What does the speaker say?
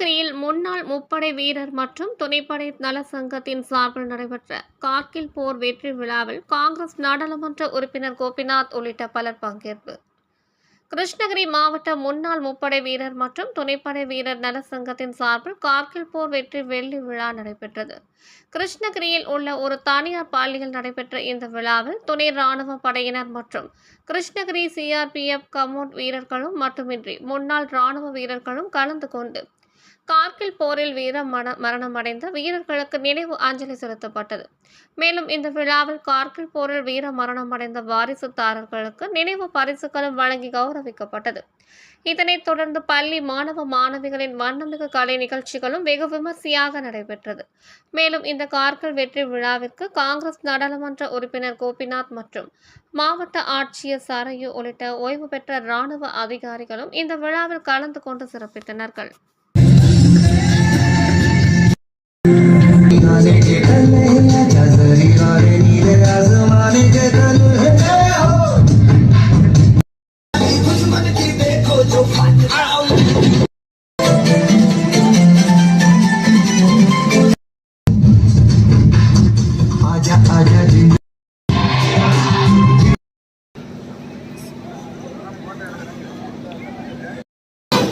கிருஷ்ணகிரியில் முன்னாள் முப்படை வீரர் மற்றும் துணைப்படை நல சங்கத்தின் சார்பில் நடைபெற்ற கார்கில் போர் வெற்றி விழாவில் காங்கிரஸ் நாடாளுமன்ற உறுப்பினர் கோபிநாத் உள்ளிட்ட பலர் பங்கேற்பு. கிருஷ்ணகிரி மாவட்ட முன்னாள் முப்படை வீரர் மற்றும் துணைப்படை வீரர் நல சங்கத்தின் சார்பில் கார்கில் போர் வெற்றி வெள்ளி விழா நடைபெற்றது. கிருஷ்ணகிரியில் உள்ள ஒரு தனியார் பள்ளியில் நடைபெற்ற இந்த விழாவில் துணை ராணுவ படையினர் மற்றும் கிருஷ்ணகிரி சிஆர்பிஎஃப் கமோட் வீரர்களும் மட்டுமின்றி முன்னாள் ராணுவ வீரர்களும் கலந்து கொண்டு கார்கில் போரில் வீர மர மரணமடைந்த வீரர்களுக்கு நினைவு அஞ்சலி செலுத்தப்பட்டது. மேலும் இந்த விழாவில் கார்கில் போரில் வீர மரணமடைந்த வாரிசுதாரர்களுக்கு நினைவு பரிசுகளும் வழங்கி கௌரவிக்கப்பட்டது. இதனைத் தொடர்ந்து பள்ளி மாணவ மாணவிகளின் வண்ணமிகு கலை நிகழ்ச்சிகளும் வெகு விமர்சையாக நடைபெற்றது. மேலும் இந்த கார்கில் வெற்றி விழாவிற்கு காங்கிரஸ் நாடாளுமன்ற உறுப்பினர் கோபிநாத் மற்றும் மாவட்ட ஆட்சியர் சரையு உள்ளிட்ட ஓய்வு பெற்ற ராணுவ அதிகாரிகளும் இந்த விழாவில் கலந்து கொண்டு சிறப்பித்தனர்கள்.